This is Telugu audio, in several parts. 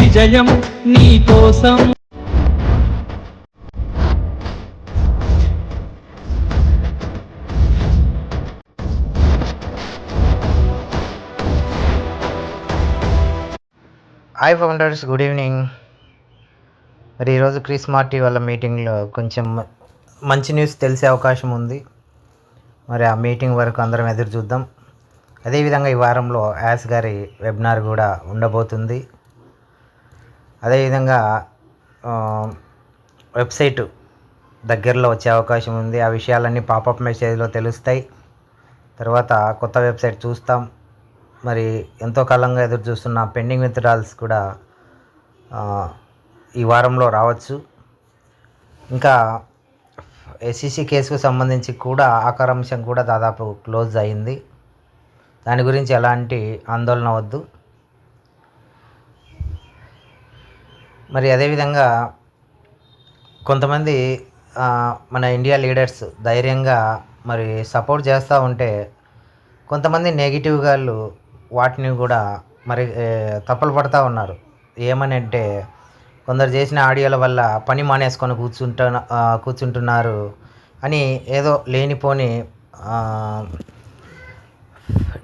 విజయం నీ కోసం. హాయ్ ఫౌండర్స్ గుడ్ ఈవినింగ్ మరి ఈరోజు క్రిస్ మార్టీ వాళ్ళ మీటింగ్లో కొంచెం మంచి న్యూస్ తెలిసే అవకాశం ఉంది. మరి ఆ మీటింగ్ వరకు అందరం ఎదురు చూద్దాం. అదేవిధంగా ఈ వారంలో యాస్ గారి వెబినార్ కూడా ఉండబోతుంది. అదేవిధంగా వెబ్సైట్ దగ్గరలో వచ్చే అవకాశం ఉంది. ఆ విషయాలన్నీ పాపప్ మెసేజ్లో తెలుస్తాయి. తర్వాత కొత్త వెబ్సైట్ చూస్తాం. మరి ఎంతో కాలంగా ఎదురు చూస్తున్న పెండింగ్ విత్డ్రాల్స్ కూడా ఈ వారంలో రావచ్చు. ఇంకా ఎస్సీసీ కేసుకు సంబంధించి కూడా ఆకారాంశం కూడా దాదాపు క్లోజ్ అయింది. దాని గురించి ఎలాంటి ఆందోళన వద్దు. మరి అదేవిధంగా కొంతమంది మన ఇండియా లీడర్స్ ధైర్యంగా మరి సపోర్ట్ చేస్తూ ఉంటే కొంతమంది నెగిటివ్ గాళ్ళు వాటిని కూడా మరి తప్పులు పడతా ఉన్నారు. ఏమని అంటే కొందరు చేసిన ఆడియోల వల్ల పని మానేసుకొని కూర్చుంటున్న కూర్చుంటున్నారు అని ఏదో లేనిపోని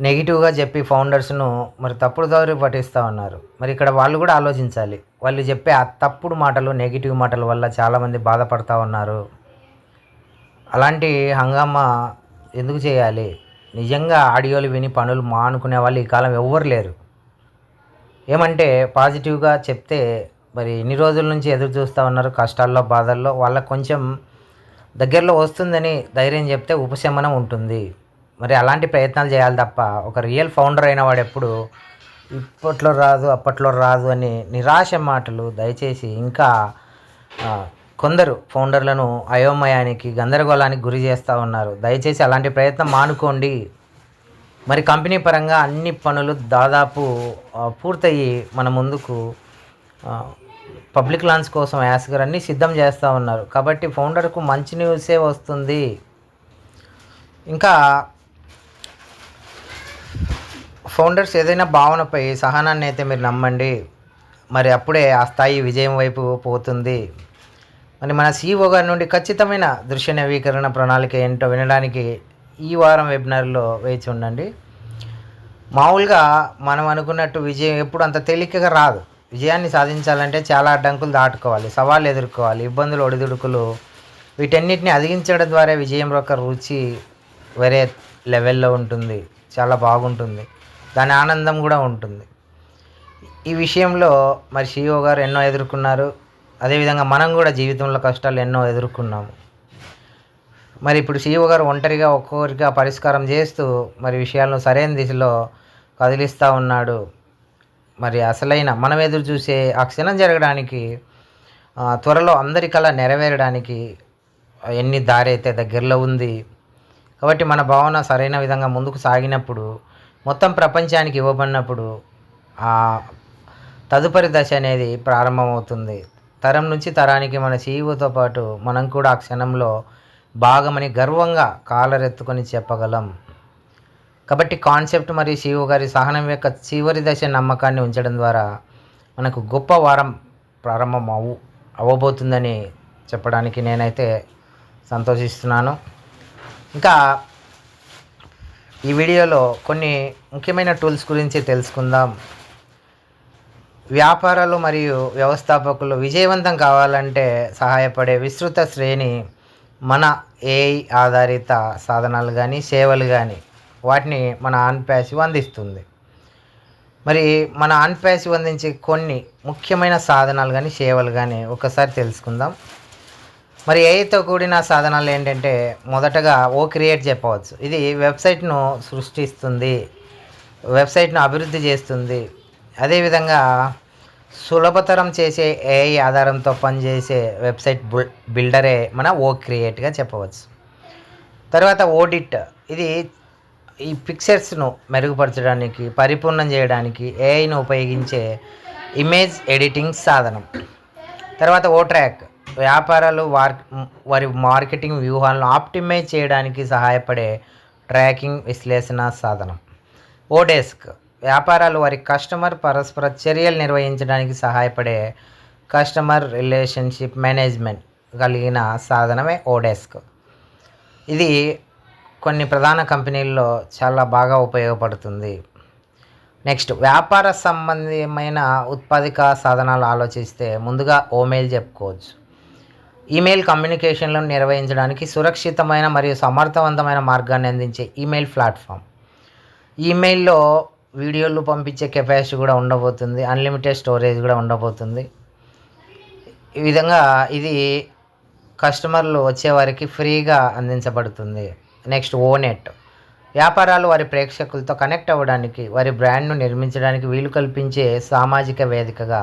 నెగిటివ్గా చెప్పి ఫౌండర్స్ను మరి తప్పుడు దారి పట్టిస్తూ ఉన్నారు. మరి ఇక్కడ వాళ్ళు కూడా ఆలోచించాలి. వాళ్ళు చెప్పే ఆ తప్పుడు మాటలు నెగిటివ్ మాటల వల్ల చాలామంది బాధపడతా ఉన్నారు. అలాంటి హంగామా ఎందుకు చేయాలి? నిజంగా ఆడియోలు విని పనులు మానుకునే వాళ్ళు ఈ కాలం ఎవ్వరు లేరు. ఏమంటే పాజిటివ్గా చెప్తే మరి ఇన్ని రోజుల నుంచి ఎదురు చూస్తూ ఉన్నారు? కష్టాల్లో బాధల్లో వాళ్ళకు కొంచెం దగ్గరలో వస్తుందని ధైర్యం చెప్తే ఉపశమనం ఉంటుంది. మరి అలాంటి ప్రయత్నాలు చేయాలి తప్ప ఒక రియల్ ఫౌండర్ అయిన వాడు ఎప్పుడు ఇప్పట్లో రాదు అప్పట్లో రాదు అని నిరాశ మాటలు దయచేసి ఇంకా కొందరు ఫౌండర్లను అయోమయానికి గందరగోళానికి గురి చేస్తూ ఉన్నారు. దయచేసి అలాంటి ప్రయత్నం మానుకోండి. మరి కంపెనీ పరంగా అన్ని పనులు దాదాపు పూర్తయ్యి మన ముందుకు పబ్లిక్ లాన్స్ కోసం యాస్గర్ అన్నీ సిద్ధం చేస్తూ ఉన్నారు. కాబట్టి ఫౌండర్కు మంచి న్యూసే వస్తుంది. ఇంకా ఫౌండర్స్ ఏదైనా భావనపై సహనాన్ని అయితే మీరు నమ్మండి. మరి అప్పుడే ఆ స్థాయి విజయం వైపు పోతుంది. మరి మన సీఈఓ గారి నుండి ఖచ్చితమైన దృశ్య నవీకరణ ప్రణాళిక ఏంటో వినడానికి ఈ వారం వెబినార్లో వేచి ఉండండి. మామూలుగా మనం అనుకున్నట్టు విజయం ఎప్పుడు అంత తేలికగా రాదు. విజయాన్ని సాధించాలంటే చాలా అడ్డంకులు దాటుకోవాలి సవాళ్ళు ఎదుర్కోవాలి ఇబ్బందులు ఒడిదుడుకులు వీటన్నిటిని అధిగించడం ద్వారా విజయం యొక్క రుచి వేరే లెవెల్లో ఉంటుంది. చాలా బాగుంటుంది. దాని ఆనందం కూడా ఉంటుంది. ఈ విషయంలో మరి షియో గారు ఎన్నో ఎదుర్కొన్నారు. అదేవిధంగా మనం కూడా జీవితంలో కష్టాలు ఎన్నో ఎదుర్కొన్నాము. మరి ఇప్పుడు సిఇఓ గారు ఒంటరిగా ఒక్కొక్కరిగా పరిష్కారం చేస్తూ మరి విషయాలను సరైన దిశలో కదిలిస్తూ ఉన్నాడు. మరి అసలైన మనం ఎదురు చూసే ఆ క్షణం జరగడానికి త్వరలో అందరి కళ నెరవేరడానికి ఎన్ని దారి అయితే దగ్గరలో ఉంది. కాబట్టి మన భావన సరైన విధంగా ముందుకు సాగినప్పుడు మొత్తం ప్రపంచానికి ఇవ్వబడినప్పుడు ఆ తదుపరి దశ అనేది ప్రారంభమవుతుంది. తరం నుంచి తరానికి మన సీఈఓతో పాటు మనం కూడా ఆ క్షణంలో భాగమని గర్వంగా కాలరెత్తుకొని చెప్పగలం. కాబట్టి కాన్సెప్ట్ మరియు సీఈఓ గారి సహనం యొక్క చివరి దశ నమ్మకాన్ని ఉంచడం ద్వారా మనకు గొప్ప వారం ప్రారంభం అవు అవ్వబోతుందని చెప్పడానికి నేనైతే సంతోషిస్తున్నాను. ఇంకా ఈ వీడియోలో కొన్ని ముఖ్యమైన టూల్స్ గురించి తెలుసుకుందాం. వ్యాపారాలు మరియు వ్యవస్థాపకులు విజయవంతం కావాలంటే సహాయపడే విస్తృత శ్రేణి మన ఏఐ ఆధారిత సాధనాలు కానీ సేవలు కానీ వాటిని మన ఆన్ప్యాసివ్ అందిస్తుంది. మరి మన ఆన్ప్యాసివ్ అందించే కొన్ని ముఖ్యమైన సాధనాలు కానీ సేవలు కానీ ఒకసారి తెలుసుకుందాం. మరి ఏఐతో కూడిన సాధనాలు ఏంటంటే మొదటగా ఓ క్రియేట్ చెప్పవచ్చు. ఇది వెబ్సైట్ను సృష్టిస్తుంది వెబ్సైట్ను అభివృద్ధి చేస్తుంది. అదేవిధంగా సులభతరం చేసే ఏఐ ఆధారంతో పనిచేసే వెబ్సైట్ బిల్డరే మన ఓ క్రియేట్గా చెప్పవచ్చు. తర్వాత ఓడిట్. ఇది ఈ పిక్చర్స్ను మెరుగుపరచడానికి పరిపూర్ణం చేయడానికి ఏఐను ఉపయోగించే ఇమేజ్ ఎడిటింగ్ సాధనం. తర్వాత ఓ ట్రాక్. వ్యాపారాలు వార్ వారి మార్కెటింగ్ వ్యూహాలను ఆప్టిమైజ్ చేయడానికి సహాయపడే ట్రాకింగ్ విశ్లేషణ సాధనం. ఓ డెస్క్ వ్యాపారాలు వారి కస్టమర్ పరస్పర చర్యలు నిర్వహించడానికి సహాయపడే కస్టమర్ రిలేషన్షిప్ మేనేజ్మెంట్ కలిగిన సాధనమే ఓడెస్క్. ఇది కొన్ని ప్రధాన కంపెనీల్లో చాలా బాగా ఉపయోగపడుతుంది. నెక్స్ట్ వ్యాపార సంబంధమైన ఉత్పాదిక సాధనాలు ఆలోచిస్తే ముందుగా ఓమెయిల్ చెప్పుకోవచ్చు. ఈమెయిల్ కమ్యూనికేషన్లను నిర్వహించడానికి సురక్షితమైన మరియు సమర్థవంతమైన మార్గాన్ని అందించే ఈమెయిల్ ప్లాట్ఫామ్. ఈమెయిల్లో వీడియోలు పంపించే కెపాసిటీ కూడా ఉండబోతుంది. అన్లిమిటెడ్ స్టోరేజ్ కూడా ఉండబోతుంది. ఈ విధంగా ఇది కస్టమర్లు వచ్చేవారికి ఫ్రీగా అందించబడుతుంది. Next Onet. వ్యాపారాలు వారి ప్రేక్షకులతో కనెక్ట్ అవ్వడానికి వారి బ్రాండ్ను నిర్మించడానికి వీలు కల్పించే సామాజిక వేదికగా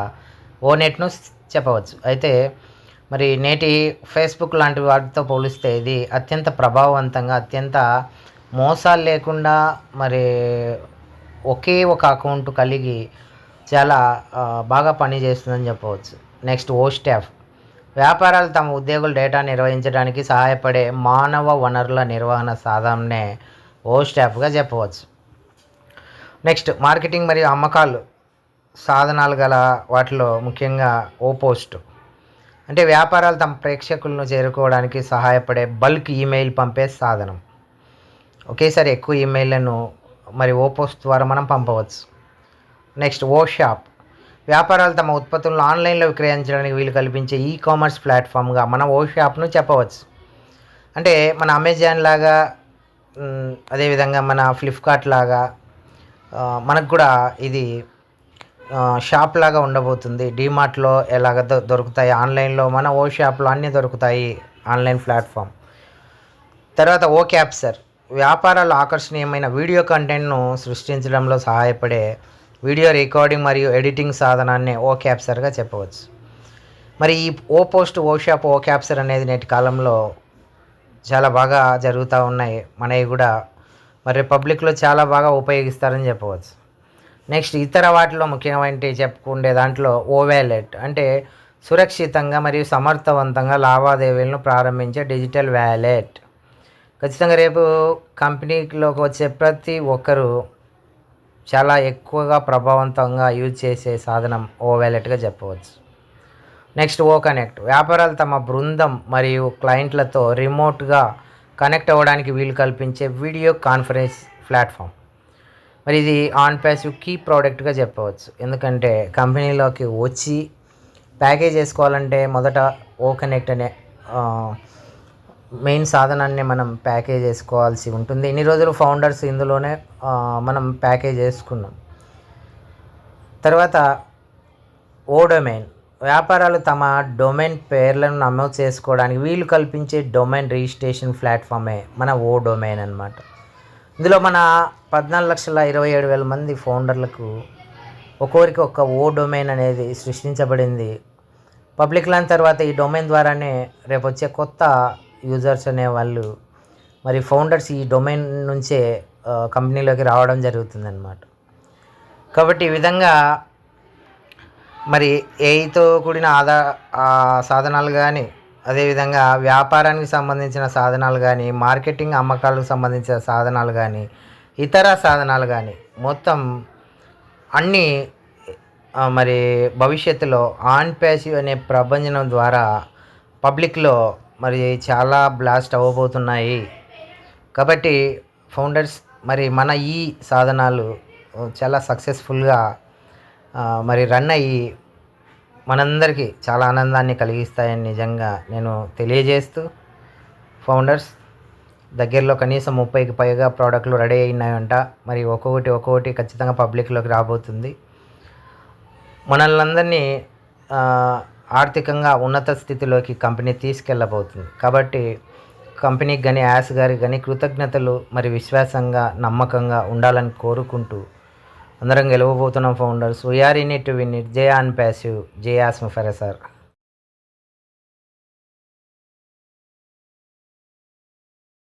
ఓనెట్ను చెప్పవచ్చు. అయితే మరి నేటి ఫేస్బుక్ లాంటి వాటితో పోలిస్తే ఇది అత్యంత ప్రభావవంతంగా అత్యంత మోసాలు లేకుండా మరి ఒకే ఒక అకౌంట్ కలిగి చాలా బాగా పనిచేస్తుందని చెప్పవచ్చు. నెక్స్ట్ ఓ స్టాఫ్ వ్యాపారాలు తమ ఉద్యోగుల డేటా నిర్వహించడానికి సహాయపడే మానవ వనరుల నిర్వహణ సాధననే ఓ స్టాఫ్గా చెప్పవచ్చు. నెక్స్ట్ మార్కెటింగ్ మరియు అమ్మకాలు సాధనాలు గల వాటిలో ముఖ్యంగా ఓ పోస్ట్ అంటే వ్యాపారాలు తమ ప్రేక్షకులను చేరుకోవడానికి సహాయపడే బల్క్ ఈమెయిల్ పంపే సాధనం. ఒకేసారి ఎక్కువ ఈమెయిల్లను మరి ఓ ద్వారా మనం పంపవచ్చు. Next O shop. వ్యాపారాలు తమ ఉత్పత్తులను ఆన్లైన్లో విక్రయించడానికి వీలు కల్పించే ఈ కామర్స్ ప్లాట్ఫామ్గా మనం ఓ షాప్ను చెప్పవచ్చు. అంటే మన అమెజాన్ లాగా అదేవిధంగా మన ఫ్లిప్కార్ట్ లాగా మనకు కూడా ఇది షాప్ లాగా ఉండబోతుంది. డీమార్ట్లో ఎలాగ దొ- దొరుకుతాయి? ఆన్లైన్లో మన ఓ షాప్లో అన్నీ దొరుకుతాయి ఆన్లైన్ ప్లాట్ఫామ్ తర్వాత ఓ క్యాప్సర్ వ్యాపారాలు ఆకర్షణీయమైన వీడియో కంటెంట్ను సృష్టించడంలో సహాయపడే వీడియో రికార్డింగ్ మరియు ఎడిటింగ్ సాధనాన్ని ఓ క్యాప్సర్గా చెప్పవచ్చు. మరి ఈ ఓ పోస్ట్ ఓ షాప్ ఓ క్యాప్సర్ అనేది నేటి కాలంలో చాలా బాగా జరుగుతూ ఉన్నాయి. మనవి కూడా మరి పబ్లిక్లో చాలా బాగా ఉపయోగిస్తారని చెప్పవచ్చు. నెక్స్ట్ ఇతర వాటిలో ముఖ్యమైన చెప్పుకుండే దాంట్లో ఓవాలెట్ అంటే సురక్షితంగా మరియు సమర్థవంతంగా లావాదేవీలను ప్రారంభించే డిజిటల్ వ్యాలెట్. ఖచ్చితంగా రేపు కంపెనీలోకి వచ్చే ప్రతి ఒక్కరూ చాలా ఎక్కువగా ప్రభావవంతంగా యూజ్ చేసే సాధనం ఓ వ్యాలెట్గా చెప్పవచ్చు. Next O connect. వ్యాపారాలు తమ బృందం మరియు క్లయింట్లతో రిమోట్గా కనెక్ట్ అవ్వడానికి వీలు కల్పించే వీడియో కాన్ఫరెన్స్ ప్లాట్ఫామ్. మరి ఇది ఆన్ ప్యాసివ్ కీ ప్రోడక్ట్గా చెప్పవచ్చు. ఎందుకంటే కంపెనీలోకి వచ్చి ప్యాకేజ్ చేసుకోవాలంటే మొదట ఓ కనెక్ట్ అనే మెయిన్ సాధనాన్ని మనం ప్యాకేజ్ చేసుకోవాల్సి ఉంటుంది. ఇన్ని రోజులు ఫౌండర్స్ ఇందులోనే మనం ప్యాకేజ్ చేసుకున్నాం. తర్వాత ఓ డొమైన్. వ్యాపారాలు తమ డొమైన్ పేర్లను నమోదు చేసుకోవడానికి వీలు కల్పించే డొమైన్ రిజిస్ట్రేషన్ ప్లాట్ఫామే మన ఓ డొమైన్ అన్నమాట. ఇందులో మన పద్నాలుగు లక్షల ఇరవై ఏడు వేల మంది ఫౌండర్లకు ఒక్కొరికి ఒక ఓ డొమైన్ అనేది సృష్టించబడింది. పబ్లిక్ లాన్ తర్వాత ఈ డొమైన్ ద్వారానే రేపు వచ్చే కొత్త యూజర్స్ అనే వాళ్ళు మరి ఫౌండర్స్ ఈ డొమైన్ నుంచే కంపెనీలోకి రావడం జరుగుతుందన్నమాట. కాబట్టి ఈ విధంగా మరి ఏఐతో కూడిన ఆదా సాధనాలు కానీ అదేవిధంగా వ్యాపారానికి సంబంధించిన సాధనాలు కానీ మార్కెటింగ్ అమ్మకాలకు సంబంధించిన సాధనాలు కానీ ఇతర సాధనాలు కానీ మొత్తం అన్నీ మరి భవిష్యత్తులో ఆన్ ప్యాసివ్ అనే ప్రభంజనం ద్వారా పబ్లిక్లో మరి చాలా బ్లాస్ట్ అవ్వబోతున్నాయి. కాబట్టి ఫౌండర్స్ మరి మన ఈ సాధనాలు చాలా సక్సెస్ఫుల్గా మరి రన్ అయ్యి మనందరికీ చాలా ఆనందాన్ని కలిగిస్తాయని నిజంగా నేను తెలియజేస్తూ ఫౌండర్స్ దగ్గరలో కనీసం ముప్పైకి పైగా ప్రోడక్ట్లు రెడీ అయినాయంట. మరి ఒక్కొక్కటి ఒక్కొక్కటి ఖచ్చితంగా పబ్లిక్లోకి రాబోతుంది. మనల్ని ఆర్థికంగా ఉన్నత స్థితిలోకి కంపెనీ తీసుకెళ్ళబోతుంది. కాబట్టి కంపెనీకి కానీ యాస్ గారికి కానీ కృతజ్ఞతలు మరి విశ్వాసంగా నమ్మకంగా ఉండాలని కోరుకుంటూ అందరం గెలవబోతున్నాం founders we are in it win it జే ఆన్ ప్యాసివ్ జే ఆస్మ సార్